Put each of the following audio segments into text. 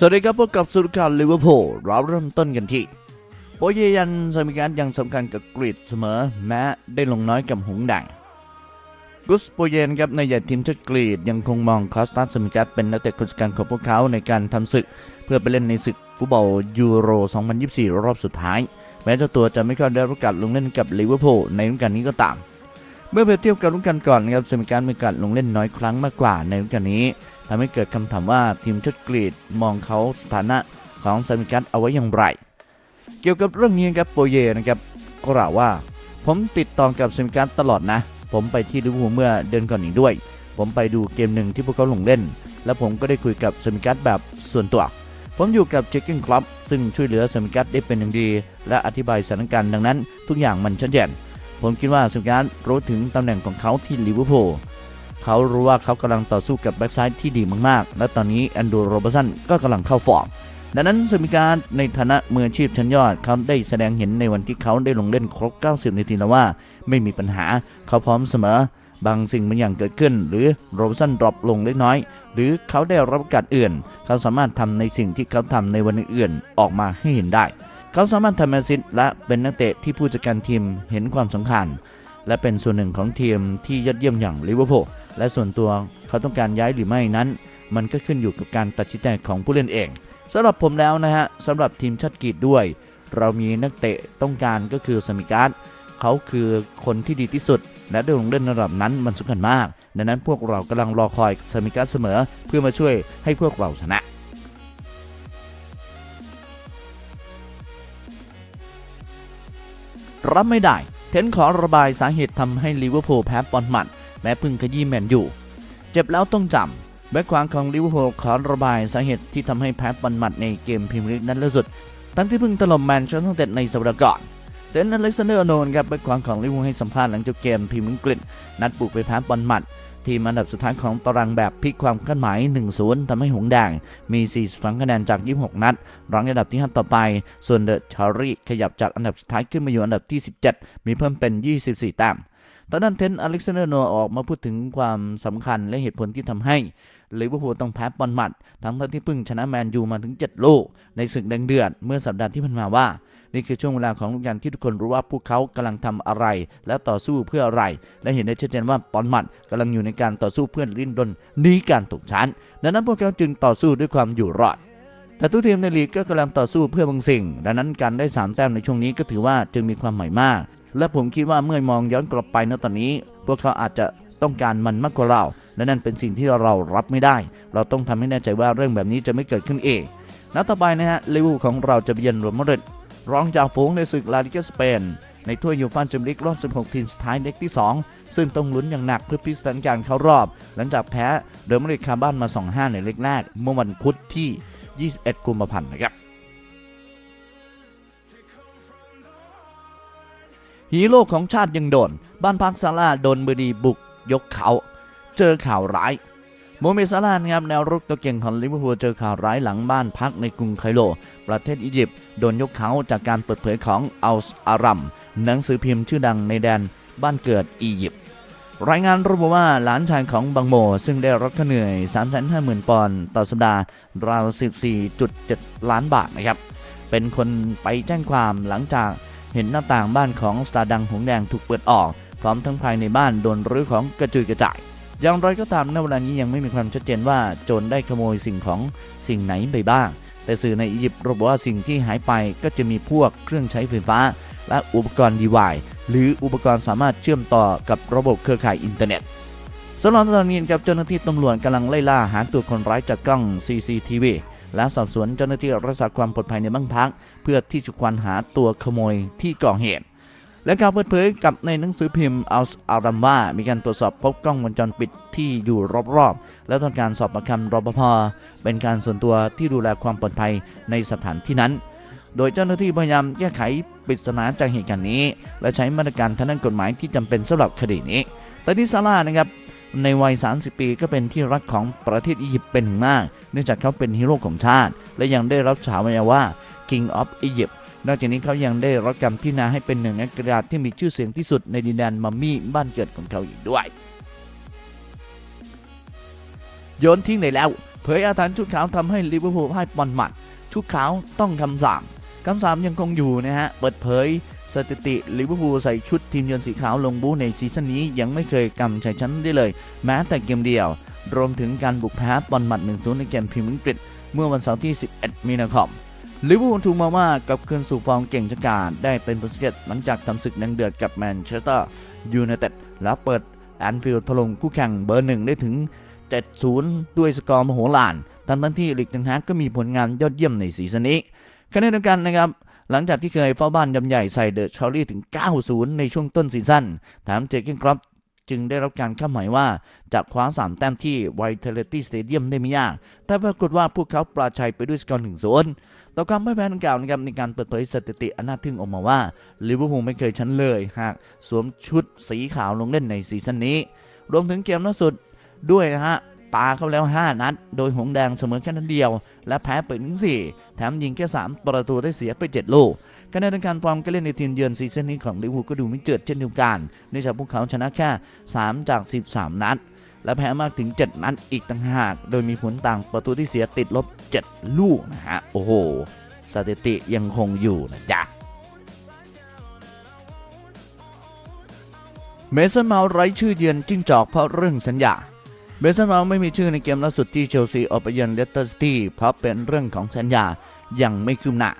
สวัสดีครับพบกับสุรการลิเวอร์พูลเราเริ่มต้นกันที่โปเยยันสมิการยังสำคัญกับกรีดเสมอ แม้ได้ลงน้อยกับหงส์แดงกุสโปเยนครับในใหญ่ทีมชาติกรีดยังคงมองคอสตัสมิการเป็นนักเตะคนสำคัญของพวกเขาในการทำศึก เพื่อไปเล่นในศึกฟุตบอลยูโร 2024 รอบสุดท้าย แม้เจ้าตัวจะไม่ค่อยได้รับโอกาสลงเล่นกับลิเวอร์พูลในฤดูกาลนี้ก็ตามเมื่อเปรียบเทียบกับฤดูกาลก่อนนะครับสมิการมีกาสลงเล่นน้อยครั้งมากกว่าในฤดูกาลนี้ ทำให้เกิดคำถามว่าทีมชุดกรีดมองเขาสถานะของซามิกัสเอาไว้อย่างไร เกี่ยวกับเรื่องนี้ครับโปเยนะครับกล่าวว่า ผมติดต่อกับซามิกัสตลอดนะ ผมไปที่ลิเวอร์พูลเมื่อเดือนก่อนอีกด้วย ผมไปดูเกมหนึ่งที่พวกเขาลงเล่น และผมก็ได้คุยกับซามิกัสแบบส่วนตัว ผมอยู่กับเจคกิ้งคลับซึ่งช่วยเหลือซามิกัสได้เป็นอย่างดี และอธิบายสถานการณ์ดังนั้น ทุกอย่างมันชัดเจนผมคิดว่าซามิกัสรู้ถึงตำแหน่งของเขาที่ลิเวอร์พูล เขารู้ว่าเขากำลังต่อสู้กับแบ็กซ้ายที่ดีมากๆ และตอนนี้แอนดูโรเบอร์สันก็กำลังเข้าฟอร์มดังนั้นสมิการในฐานะมืออาชีพชั้นยอดเขาได้แสดงเห็นในวันที่เขาได้ลงเล่นครบ 90 นาทีแล้วว่า ไม่มีปัญหาเขาพร้อมเสมอบางสิ่งบางอย่างเกิดขึ้น หรือโรเบอร์สันดรอปลงเล็กน้อย หรือเขาได้รับโอกาสอื่น เขาสามารถทำในสิ่งที่เขาทำในวันอื่นๆออกมาให้เห็นได้ เขาสามารถทำแอซิสและเป็นนักเตะที่ผู้จัดการทีมเห็นความสำคัญ และเป็นส่วนหนึ่งของทีมที่ยอดเยี่ยมอย่างลิเวอร์พูล และส่วนตัวเขาต้องการย้ายหรือไม่นั้น มันก็ขึ้นอยู่กับการตัดสินใจของผู้เล่นเองสำหรับผมแล้วนะฮะสำหรับทีมชาติกรีดด้วย เรามีนักเตะต้องการก็คือสมิการ์ดเขาคือคนที่ดีที่สุด และได้ลงเล่นระดับนั้นมันสำคัญมาก ดังนั้นพวกเรากำลังรอคอยสมิการ์ดเสมอ เพื่อมาช่วยให้พวกเราชนะรับไม่ได้ เทนขอระบายสาเหตุทำให้ลิเวอร์พูลแพ้บอลหมัด แม้พึ่งขยี้แมนอยู่เจ็บแล้วต้องจำแบ็คขวางของลิเวอร์พูลขอระบายสาเหตุที่ทำให้แพ้บอลหมัดในเกมพรีเมียร์ลีกนั้นล่าสุด ทั้งที่เพิ่งถล่มแมนเชสเตอร์ยูไนเต็ดในสัปดาห์ก่อนเดนอเล็กซานเดอร์โนนครับแบ็คขวางของลิเวอร์พูลให้สัมภาษณ์หลังจบเกมพรีเมียร์ลีกนัดบุกไปแพ้บอลหมัดทีมอันดับสุดท้ายของตารางแบบพลิกความคาดหมาย 1-0 ทำให้หงแดง มี 42 คะแนนจาก 26 นัด รั้งอันดับที่ 5 ต่อไป ส่วนเดอะชารีขยับจากอันดับสุดท้ายขึ้นมาอยู่อันดับที่ 17 มีเพิ่มเป็น 24 แต้ม ตอนนั้นเทนอเล็กซานเดอร์โนออกมาพูดถึงความสำคัญและเหตุผลที่ทำให้ลิเวอร์พูลต้องแพ้บอลหมัด ทั้งที่เพิ่งชนะแมนยูมาถึง7ลูกในศึกแดงเดือดเมื่อสัปดาห์ที่ผ่านมาว่า นี่คือช่วงเวลาของฤดูกาลที่ทุกคนรู้ว่าพวกเขากำลังทำอะไร และต่อสู้เพื่ออะไร และเห็นได้ชัดเจนว่าบอลมัดกำลังอยู่ในการต่อสู้เพื่อลิ้นดนหนีการตกชั้น ดังนั้นพวกเขาจึงต่อสู้ด้วยความอยู่รอดแต่ทุกทีมในลีกก็กำลังต่อสู้เพื่อบางสิ่ง ดังนั้นการได้ 3 แต้มในช่วงนี้ก็ถือว่าจึงมีความหมายมาก และผมคิดว่าเมื่อมองย้อนกลับไปณตอนนี้ พวกเขาอาจจะต้องการมันมากกว่าเรา และนั่นเป็นสิ่งที่เรารับไม่ได้ เราต้องทำให้แน่ใจว่าเรื่องแบบนี้จะไม่เกิดขึ้นเองนัดต่อไปนะฮะลิเวอร์พูลของเราจะเยือนรอมาดริดรองจากฝูงในศึกลาลิกาสเปนในถ้วยยูฟ่าแชมเปี้ยนลีกรอบ 16 ทีมสุดท้ายเล็กที่ 2 ซึ่งต้องลุ้นอย่างหนักเพื่อพิสูจน์การเข้ารอบ หลังจากแพ้เรอัลมาริดคาบ้านมา 2-5 ในเล็กแรกเมื่อวันพุธที่ 21 กุมภาพันธ์นะครับ ฮีโร่ของชาติยังโดน บ้านพักซาร่าโดนบดีบุกยกเขา เจอข่าวร้ายโมเมซาร่านะครับแนวรุกตัวเก่งของลิเวอร์พูลเจอข่าวร้ายหลังบ้านพักในกรุงไคโรประเทศอียิปต์โดนยกเขาจากการเปิดเผยของอัลอารัมหนังสือพิมพ์ชื่อดังในแดนบ้านเกิดอียิปต์รายงานระบุว่าหลานชายของบังโม ซึ่งได้รับค่าเหนื่อย 350,000 ปอนด์ต่อสัปดาห์ราว 14.7 ล้านบาทนะครับ เป็นคนไปแจ้งความหลังจาก เห็นหน้าต่างบ้านของสตาร์ดังหงแดงถูกเปิดออก พร้อมทั้งภายในบ้านโดนรื้อของกระจุยกระจายอย่างไรก็ตามณเวลานี้ยังไม่มีความชัดเจนว่าโจรได้ขโมยสิ่งของสิ่งไหนไปบ้าง แต่สื่อในอียิปต์ระบุว่าสิ่งที่หายไปก็จะมีพวกเครื่องใช้ไฟฟ้า และอุปกรณ์ดีวายหรืออุปกรณ์สามารถเชื่อมต่อกับระบบเครือข่ายอินเทอร์เน็ตสำหรับตอนนี้ครับเจ้าหน้าที่ตำรวจกำลังไล่ล่าหาตัวคนร้ายจากกล้อง CCTV และสอบสวนเจ้าหน้าที่รักษาความปลอดภัยในบ้านพัก เพื่อที่จะควานหาตัวขโมยที่ก่อเหตุ และการเปิดเผยกับในหนังสือพิมพ์อัลอารัมว่ามีการตรวจสอบพบกล้องวงจรปิดที่อยู่รอบๆ และต้องการสอบประคำรปภเป็นการส่วนตัวที่ดูแลความปลอดภัยในสถานที่นั้นโดยเจ้าหน้าที่พยายามแก้ไขปริศนาจากเหตุการณ์นี้ และใช้มาตรการทางด้านกฎหมายที่จำเป็นสำหรับคดีนี้แต่ที่ซาร่านะครับ ในวัย 30 ปีก็เป็นที่รักของประเทศอียิปต์เป็นอย่างมาก เนื่องจากเขาเป็นฮีโร่ของชาติ และยังได้รับฉายาว่า King of Egypt นอกจากนี้เขายังได้รับการพิจารณาให้เป็นหนึ่งในกระดาษที่มีชื่อเสียงที่สุดในดินแดนมัมมี่บ้านเกิดของเขาอีกด้วย โยนทิ้งได้แล้วโทผยอาถรรพ์ชุดขาวทำให้ลิเวอร์พูลพ่ายบอลหมัด ชุดขาวต้องคำสามคำสามยังคงอยู่นะฮะ เปิดเผย สถิติลิเวอร์พูลใส่ชุดทีมเยือนสีขาวลงบูในซีซั่นนี้ยังไม่เคยกำชัยชนะได้เลย แม้แต่เกมเดียว รวมถึงการบุกแพ้บอลหมัด 1-0 ในเกมพรีเมียร์ลีกเมื่อวันเสาร์ที่ 11 มีนาคมลิเวอร์พูลถูกมองว่ากลับคืนสู่ฟอร์มเก่งจากการได้เป็นโปรตุเกสหลังจากทำศึกนังเดือดกับแมนเชสเตอร์ยูไนเต็ดและเปิดแอนฟิลด์ถล่มคู่แข่งเบอร์หนึ่งได้ถึง 7-0 ด้วยสกอร์มโหฬารทั้งทั้งที่ลิกเทนฮากก็มีผลงานยอดเยี่ยมในซีซั่นนี้ขณะเดียวกันนะครับ หลังจากที่เคยเฝ้าบ้านยำใหญ่ใส่เดอะชอรี่ถึง 9-0 ในช่วงต้นซีซั่นแถมเจอร์เกนครอปจึงได้รับการคาดหมายว่าจะคว้า3แต้มที่ Vitality Stadium ได้ไม่ยาก แต่ปรากฏว่าพวกเขาปราชัยไปด้วยสกอร์1-0ต่อความพ่ายแพ้ดังกล่าวนะครับในการเปิดเผยสถิติอันน่าทึ่งออกมาว่าลิเวอร์พูลไม่เคยชนะเลยหากสวมชุดสีขาวลงเล่นในซีซั่นนี้ รวมถึงเกมล่าสุดด้วยนะฮะ ปาเข้าแล้ว 5 นัด โดยหงแดงเสมอแค่นัดเดียว และแพ้ไปถึง4แถมยิงแค่ 3 ประตูได้เสียไป 7 ลูกขณะเดียวกันฟอร์มการเล่นในทีมเยือนซีซั่นนี้ของลิเวอร์พูลก็ดูไม่เจิดเช่นเดียวกันเนื่องจากพวกเขาชนะแค่ 3 จาก 13 นัด และแพ้มากถึง 7 นัดอีกต่างหาก โดยมีผลต่างประตูที่เสียติดลบ 7 ลูกนะฮะโอ้โหสถิติยังคงอยู่นะจ๊ะเมสันมาไร้ชื่อเยือนจิ้งจอกเพราะเรื่องสัญญา เมสันเมาไม่มีชื่อในเกมล่าสุดที่เชลซีออกไปเยือนเลสเตอร์ซิตี้เพราะเป็นเรื่องของสัญญายังไม่คืบหน้า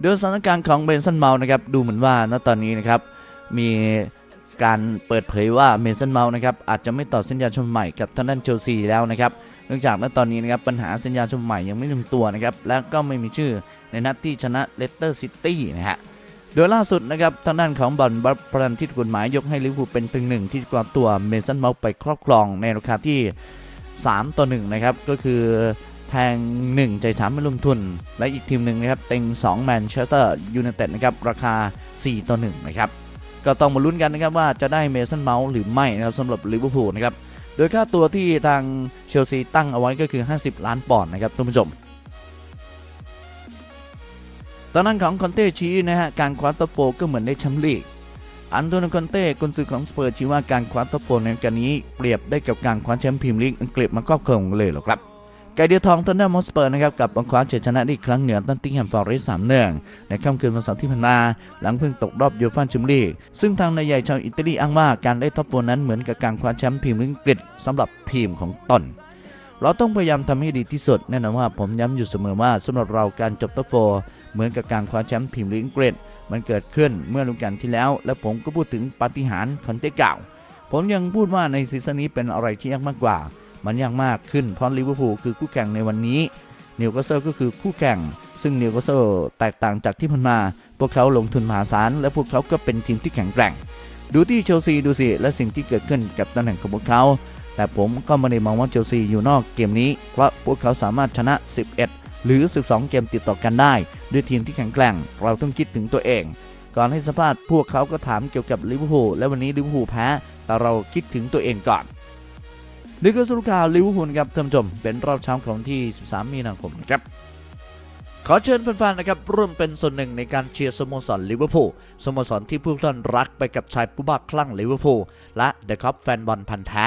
โดยสถานการณ์ของเบนสันเมานะครับดูเหมือนว่าณตอนนี้นะครับมีการเปิดเผยว่าเมสันเมานะครับอาจจะไม่ต่อสัญญาชมใหม่กับทางด้านเชลซีแล้วนะครับเนื่องจากณตอนนี้นะครับปัญหาสัญญาชมใหม่ยังไม่ลงตัวนะครับและก็ไม่มีชื่อในนัดที่ชนะเลสเตอร์ซิตี้นะฮะ โดยล่าสุดนะครับทางด้านของบอลบัฟรันที่กฎหมายยกให้ลิเวอร์พูลเป็นตึงหนึ่งที่กวาดตัวเมสันเมาส์ไปครอบครองในราคาที่ 3 ต่อ1นะครับก็คือแทง 1 ใจสามไม่รวมทุน และอีกทีมหนึ่งนะครับเต็ง2แมนเชสเตอร์ยูไนเต็ดนะครับราคา 4 ต่อ1นะครับก็ต้องมาลุ้นกันนะครับว่าจะได้เมสันเมาส์หรือไม่นะครับสำหรับลิเวอร์พูลนะครับโดยค่าตัวที่ทางเชลซีตั้งเอาไว้ก็คือ 50 ล้านปอนด์นะครับท่านผู้ชม อนนั้นของคอนเต้ชี้นะฮะการคว้าท็อปโฟก็เหมือนได้แชมป์ลีกอันโตนคอนเต้กุนซือของสเปอร์ชี้ว่าการคว้าท็อปโฟในการนี้เปรียบได้กับการคว้าแชมป์พรีเมียร์ลีกอังกฤษมาครอบครองเลยหรอครับไกเดียทองทันเดอร์มอสเปอร์นะครับกลับมาคว้าชัยชนะได้อีกครั้งเหนือตันติงแฮมฟอร์เรสสามเนื่องในค่ำคืนวันเสาร์ที่ผ่านมา หลังเพิ่งตกรอบยูฟ่าแชมเปี้ยนลีกซึ่งทางนายใหญ่ชาวอิตาลีอ้างว่าการได้ท็อปโฟนั้นเหมือนกับการคว้าแชมป์พรีเมียร์ลีกอังกฤษสำหรับทีมของตน เราต้องพยายามทำให้ดีที่สุด แน่นอนว่าผมย้ำอยู่เสมอว่าสำหรับเราการจบท็อปโฟร์เหมือนกับการคว้าแชมป์พรีเมียร์ลีกอังกฤษมันเกิดขึ้นเมื่อฤดูกาลที่แล้ว และผมก็พูดถึงปาฏิหาริย์คอนเต้เก่า ผมยังพูดว่าในซีซั่นนี้เป็นอะไรที่ยากมากกว่า มันยากมากขึ้นเพราะลิเวอร์พูลคือคู่แข่งในวันนี้นิวคาสเซิลก็คือคู่แข่ง ซึ่งนิวคาสเซิลแตกต่างจากที่ผ่านมา พวกเขาลงทุนมหาศาลและพวกเขาก็เป็นทีมที่แข็งแกร่ง ดูที่เชลซีดูสิและสิ่งที่เกิดขึ้นกับตำแหน่งของพวกเขา แต่ผมก็ไม่ได้มองว่าเชลซีอยู่นอกเกมนี้ เพราะพวกเขาสามารถชนะ 11 หรือ 12 เกมติดต่อกันได้ ด้วยทีมที่แข็งแกร่ง เราต้องคิดถึงตัวเอง ก่อนให้สัมภาษณ์พวกเขาก็ถามเกี่ยวกับลิเวอร์พูลและวันนี้ลิเวอร์พูลแพ้แต่เราคิดถึงตัวเองก่อนนี่คือสรุปข่าวลิเวอร์พูลครับท่านผู้ชมเป็นรอบเช้าของที่ 13 มีนาคมนะครับขอเชิญแฟนๆ นะครับร่วมเป็นส่วนหนึ่งในการเชียร์สโมสรลิเวอร์พูลสโมสรที่ผู้ท่านรักไปกับชายผู้บ้าคลั่งลิเวอร์พูลและเดอะคัพแฟนบอลพันธ์แท้